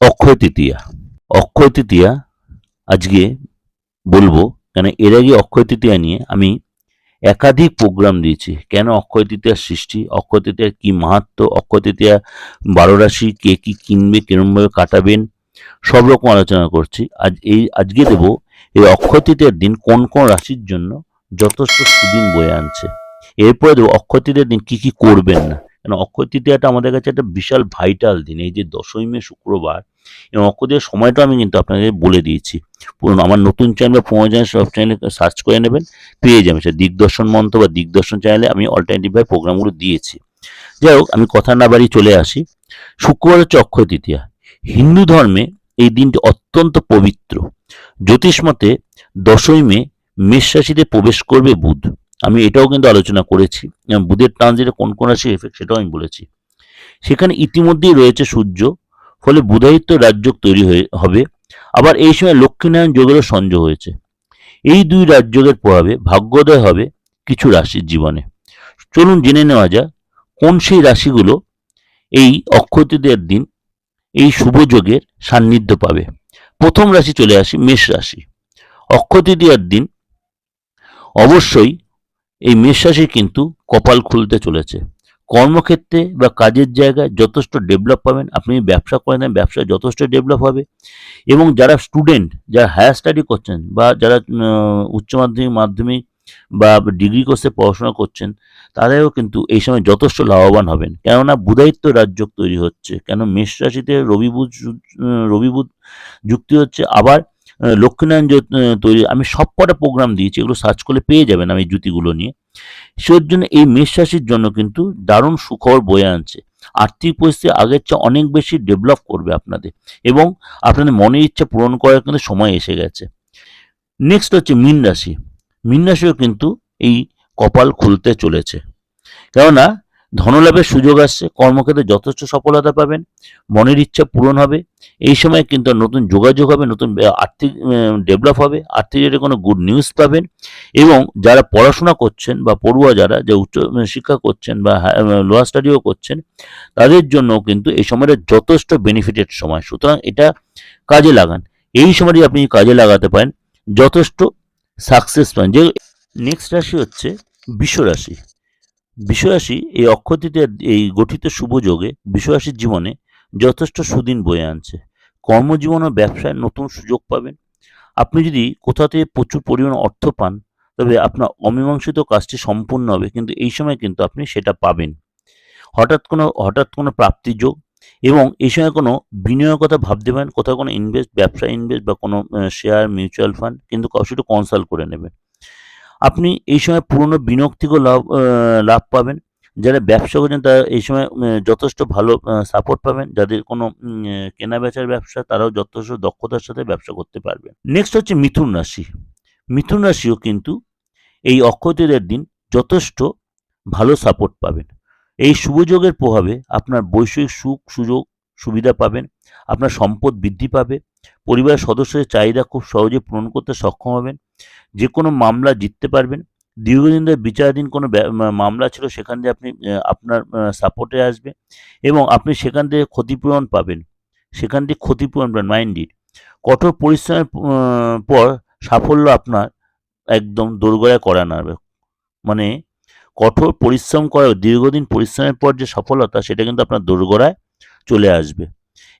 অক্ষয় তৃতীয়া। অক্ষয় তৃতীয়া আজকে বলব কেন এর আগে অক্ষয় তৃতীয়া নিয়ে আমি একাধিক প্রোগ্রাম দিয়েছি। কেন অক্ষয় তৃতীয়ার সৃষ্টি, অক্ষয় তৃতীয়ার কি মাহাত্ম অক্ষয় তৃতীয়া বারো রাশি কে কি কিনবে, কিরমভাবে কাটাবেন, সব রকম আলোচনা করছি। আজ এই, আজকে দেব এই অক্ষয় তৃতীয়ার দিন কোন কোন রাশির জন্য যথেষ্ট সুদিন বয়ে আনছে। এরপরে দেবো অক্ষয় তৃতীয়ার দিন কি কি করবেন না। কেন অক্ষয় তৃতীয়াটা আমাদের কাছে একটা বিশাল ভাইটাল দিন, এই যে দশই মে শুক্রবার, এবং অক্ষয় সময়টা আমি কিন্তু আপনাদের বলে দিয়েছি। পুরনো আমার নতুন চ্যানেল বা পুরোনো চ্যানেল সব চ্যানেলে সার্চ করে নেবেন, পেয়ে যাবেন। সে দিগদর্শন মন্ত্র বা দিগদর্শন চ্যানেলে আমি অল্টারনেটিভ প্রোগ্রামগুলো দিয়েছি। যাই হোক, আমি কথা না বাড়ি চলে আসি। শুক্রবার হচ্ছে অক্ষয় তৃতীয়া। হিন্দু ধর্মে এই দিনটি অত্যন্ত পবিত্র। জ্যোতিষ মতে দশই মে মেষ রাশিতে প্রবেশ করবে বুধ। আমি এটাও কিন্তু আলোচনা করেছি। বুধের ট্রানজিটে কোন কোন রাশি এফেক্ট সেটাও আমি বলেছি। সেখানে ইতিমধ্যেই রয়েছে সূর্য, ফলে বুধায়িত্ব রাজ্য তৈরি হয়ে, হবে। আবার এই সময় লক্ষ্মীনারায়ণ যোগেরও সংযোগ হয়েছে। এই দুই রাজযোগের প্রভাবে ভাগ্যোদয় হবে কিছু রাশির জীবনে। চলুন জেনে নেওয়া যাক, কোন সেই রাশিগুলো এই অক্ষয় তৃতীয়ার দিন, এই শুভ যোগের সান্নিধ্য পাবে। প্রথম রাশি চলে আসি, মেষ রাশি। অক্ষয় তৃতীয়ার দিন অবশ্যই এই মেষ রাশি কিন্তু কপাল খুলতে চলেছে। কর্মক্ষেত্রে বা কাজের জায়গায় যথেষ্ট ডেভেলপ পাবেন, আপনি ব্যবসা করে নেন ব্যবসা যথেষ্ট ডেভেলপ হবে এবং যারা স্টুডেন্ট যারা হায়ার স্টাডি করছেন বা যারা উচ্চ মাধ্যমিক মাধ্যমিক বা ডিগ্রি কোর্সে পড়াশোনা করছেন, তারাও কিন্তু এই সময় যথেষ্ট লাভবান হবেন। কেননা বুধায়িত্ব রাজ্য তৈরি হচ্ছে, কেন মেষ রাশিতে রবি বুধ রবি বুধ যুক্তি হচ্ছে, আবার লক্ষ্মীনারায়ণ তৈরি, আমি সব কটা প্রোগ্রাম দিয়েছি, এগুলো সার্চ করলে পেয়ে যাবেন আমি জুতিগুলো নিয়ে। সের জন্য এই মেষ রাশির জন্য কিন্তু দারুণ সুখবর বয়ে আনছে। আর্থিক পরিস্থিতি আগের চেয়ে অনেক বেশি ডেভেলপ করবে আপনাদের এবং আপনাদের মনের ইচ্ছা পূরণ করার কিন্তু সময় এসে গেছে। নেক্সট হচ্ছে মীন রাশি। মীন রাশিও কিন্তু এই কপাল খুলতে চলেছে। কেননা ধনলাভের সুযোগ আসছে, কর্মক্ষেত্রে যথেষ্ট সফলতা পাবেন, মনের ইচ্ছা পূরণ হবে। এই সময় কিন্তু নতুন যোগাযোগ হবে, নতুন আর্থিক ডেভেলপ হবে, আর্থিক কোনো গুড নিউজ পাবেন এবং যারা পড়াশোনা করছেন বা পড়ুয়া যারা, যে উচ্চ শিক্ষা করছেন বা লোয়ার স্টাডিও করছেন, তাদের জন্য কিন্তু এই সময়টা যথেষ্ট বেনিফিটেড সময়। সুতরাং এটা কাজে লাগান। এই সময়টি আপনি কাজে লাগাতে পারেন, যথেষ্ট সাকসেস পান যে নেক্সট রাশি হচ্ছে বিশ্ব রাশি বিশ্বরাশি এই অক্ষতিতে এই গঠিত শুভ যোগে বিশ্বরাশির জীবনে যথেষ্ট সুদিন বয়ে আনছে। কর্মজীবন ও ব্যবসায় নতুন সুযোগ পাবেন। আপনি যদি কোথা থেকে প্রচুর পরিমাণ অর্থ পান, তবে আপনার অমীমাংসিত কাজটি সম্পূর্ণ হবে, কিন্তু এই সময় কিন্তু আপনি সেটা পাবেন। হঠাৎ কোনো হঠাৎ কোনো প্রাপ্তি যোগ এবং এই সময় কোনো বিনিয়োগের কথা ভাবতে পারেন, কোথাও কোনো ইনভেস্ট ব্যবসা ইনভেস্ট বা কোনো শেয়ার মিউচুয়াল ফান্ড কিন্তু একটু কনসাল্ট করে নেবেন। আপনি এই সময় পুরনো বিনিয়োগ লাভ লাভ পাবেন। যারা ব্যবসা করছেন, তারা এই সময় যথেষ্ট ভালো সাপোর্ট পাবেন। যাদের কোনো কেনা বেচার ব্যবসা, তারাও যথেষ্ট দক্ষতার সাথে ব্যবসা করতে পারবেন। নেক্সট হচ্ছে মিথুন রাশি। মিথুন রাশিও কিন্তু এই অক্ষয়তৃতীয়ার দিন যথেষ্ট ভালো সাপোর্ট পাবেন। এই শুভযোগের প্রভাবে আপনার বৈষয়িক সুখ, সুযোগ, সুবিধা পাবেন। আপনার সম্পদ বৃদ্ধি পাবে। পরিবারের সদস্যদের চাহিদা খুব সহজে পূরণ করতে সক্ষম হবেন। যে কোনো মামলা জিততে পারবেন। দীর্ঘদিন ধরে বিচারাধীন কোনো মামলা ছিল, সেখান থেকে আপনি আপনার সাপোর্টে আসবে এবং আপনি সেখান থেকে ক্ষতিপূরণ পাবেন। সেখান থেকে ক্ষতিপূরণ পাবেন মাইন্ডেড কঠোর পরিশ্রমের পর সাফল্য আপনার একদম দোরগোড়ায় করা নাড়বে। মানে কঠোর পরিশ্রম করা দীর্ঘদিন পরিশ্রমের পর যে সফলতা, সেটা কিন্তু আপনার দোরগোড়ায় চলে আসবে।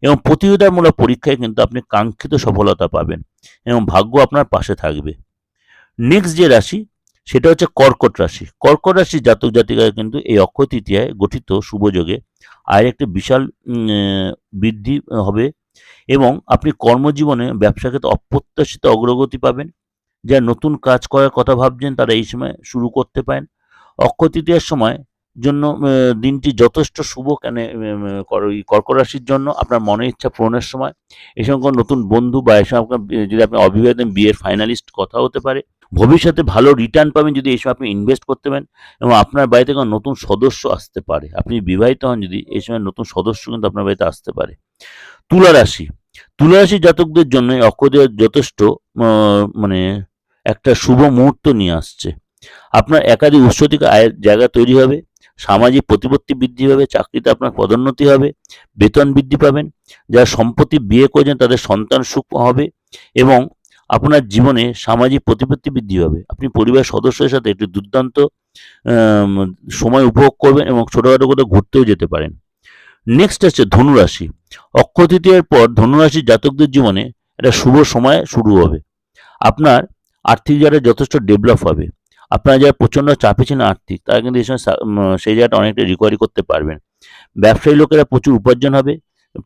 এবং প্রতিযোগিতামূলক পরীক্ষায় কিন্তু আপনি কাঙ্ক্ষিত সফলতা পাবেন এবং ভাগ্য আপনার পাশে থাকবে। নেক্সট যে রাশি, সেটা হচ্ছে কর্কট রাশি। কর্কট রাশি জাতক জাতিকারা কিন্তু এই অক্ষয় তৃতীয়ায় গঠিত শুভযোগে আয়ের একটি বিশাল বৃদ্ধি হবে এবং আপনি কর্মজীবনে ব্যবসা ক্ষেত্রে অপ্রত্যাশিত অগ্রগতি পাবেন। যা নতুন কাজ করার কথা ভাবছেন, তারা এই সময় শুরু করতে পারেন। অক্ষয় তৃতীয়ার সময় জন্য দিনটি যথেষ্ট শুভ কেন কর্কট রাশির জন্য আপনার মনের ইচ্ছা পূরণের সময়। এই সময় নতুন বন্ধু বা এই সময় আপনার যদি আপনি অবিবাহিত বিয়ের ফাইনালিস্ট কথা হতে পারে। ভবিষ্যতে ভালো রিটার্ন পাবেন যদি এই সময় আপনি ইনভেস্ট করতে পারেন এবং আপনার বাড়িতে কোনো নতুন সদস্য আসতে পারে। আপনি বিবাহিত হন যদি এই সময় নতুন সদস্য কিন্তু আপনার বাড়িতে আসতে পারে। তুলা রাশি। তুলা রাশি জাতকদের জন্য এই অক্ষয় যথেষ্ট মানে একটা শুভ মুহূর্ত নিয়ে আসছে। আপনার একাধিক উৎস থেকে আয়ের জায়গা তৈরি হবে, সামাজিক প্রতিপত্তি বৃদ্ধি হবে, চাকরিতে আপনার পদোন্নতি হবে, বেতন বৃদ্ধি পাবেন, যারা সম্পত্তি বিয়ে করেছেন তাদের সন্তান সুখ হবে এবং আপনার জীবনে সামাজিক প্রতিপত্তি বৃদ্ধি হবে। আপনি পরিবারের সদস্যের সাথে একটি দুর্দান্ত সময় উপভোগ করবেন এবং ছোটোখাটো কোথাও ঘুরতেও যেতে পারেন। নেক্সট হচ্ছে ধনুরাশি। অক্ষয় তৃতীয়ার পর ধনুরাশির জাতকদের জীবনে একটা শুভ সময় শুরু হবে। আপনার আর্থিক জায়গাটা যথেষ্ট ডেভেলপ হবে। আপনারা যারা প্রচণ্ড চাপে ছিলেন আর্থিক, তারা কিন্তু এই সময় সেই জায়গাটা অনেকটা রিকভারি করতে পারবেন। ব্যবসায়ী লোকেরা প্রচুর উপার্জন হবে।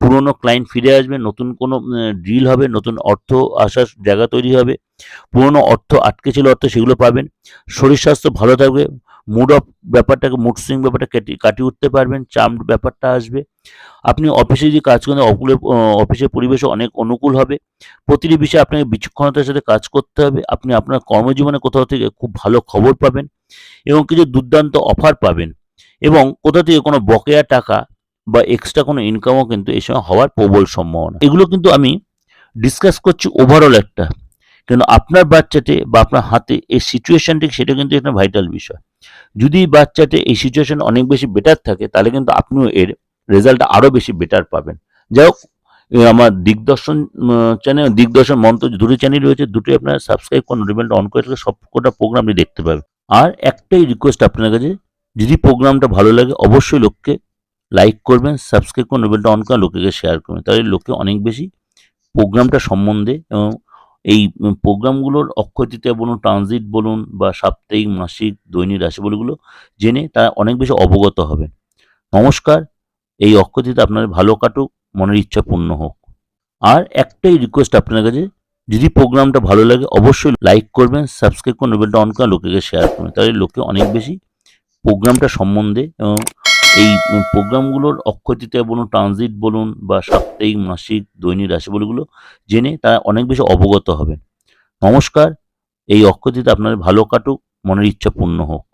পুরনো ক্লায়েন্ট ফিরে আসবে, নতুন কোনো ডিল হবে, নতুন অর্থ আসার জায়গা তৈরি হবে, পুরনো অর্থ আটকে ছিল, অর্থ সেগুলো পাবেন, শরীর স্বাস্থ্য ভালো থাকবে মুড অফ ব্যাপারটাকে মুড সুইং ব্যাপারটা কেটে, কাটিয়ে উঠতে পারবেন চাম ব্যাপারটা আসবে, আপনি অফিসে যে কাজ করেন, অকুলে অফিসের পরিবেশে অনেক অনুকূল হবে, প্রতিটি বিষয়ে আপনাকে বিচক্ষণতার সাথে কাজ করতে হবে, আপনি আপনার কর্মজীবনে কোথাও থেকে খুব ভালো খবর পাবেন, এবং কিছু দুর্দান্ত অফার পাবেন, এবং কোথাও থেকে কোনো বকেয়া টাকা বা এক্সট্রা কোনো ইনকামও কিন্তু এই সময় হওয়ার প্রবল সম্ভাবনা। এগুলো কিন্তু আমি ডিসকাস করছি ওভারঅল একটা। কিন্তু আপনার বাচ্চাতে বা আপনার হাতে এই সিচুয়েশনটি সেটা কিন্তু একটা ভাইটাল বিষয়। যদি বাচ্চাতে এই সিচুয়েশান অনেক বেশি বেটার থাকে, তাহলে কিন্তু আপনিও এর রেজাল্ট আরও বেশি বেটার পাবেন। যাই হোক আমার দিগদর্শন চ্যানেল দিগদর্শন মন্ত্র দুটো চ্যানেল রয়েছে, দুটোই আপনার সাবস্ক্রাইব করুন রিবেলটা অন করে রাখলে সব কটা প্রোগ্রাম আপনি দেখতে পাবেন। আর একটাই রিকোয়েস্ট আপনার কাছে, যদি প্রোগ্রামটা ভালো লাগে, অবশ্যই লোককে লাইক করবেন সাবস্ক্রাইব করুন রিবেলটা অন করে লোকেকে শেয়ার করবেন তাহলে লোকে অনেক বেশি প্রোগ্রামটা সম্বন্ধে এবং এই প্রোগ্রামগুলোর অক্ষয় তৃতীয়া বলুন ট্রানজিট বলুন বা সাপ্তাহিক, মাসিক, দৈনিক রাশিফলগুলো জেনে তারা অনেক বেশি অবগত হবেন নমস্কার, এই অক্ষয় আপনার ভালো কাটুক, মনের ইচ্ছা পূর্ণ হোক। আর একটাই রিকোয়েস্ট আপনার কাছে, যদি প্রোগ্রামটা ভালো লাগে অবশ্যই লাইক করবেন সাবস্ক্রাইব করুন বেলটা অন করে লোকেকে শেয়ার করবেন তাহলে লোকে অনেক বেশি প্রোগ্রামটা সম্বন্ধে এবং এই প্রোগ্রামগুলোর অক্ষয় তৃতীয়া বলুন ট্রানজিট বলুন বা সাপ্তাহিক, মাসিক, দৈনিক রাশিফলগুলো জেনে তারা অনেক বেশি অবগত হবেন। নমস্কার, এই অক্ষয় তৃতীয়া আপনার ভালো কাটুক, মনের ইচ্ছা পূর্ণ হোক।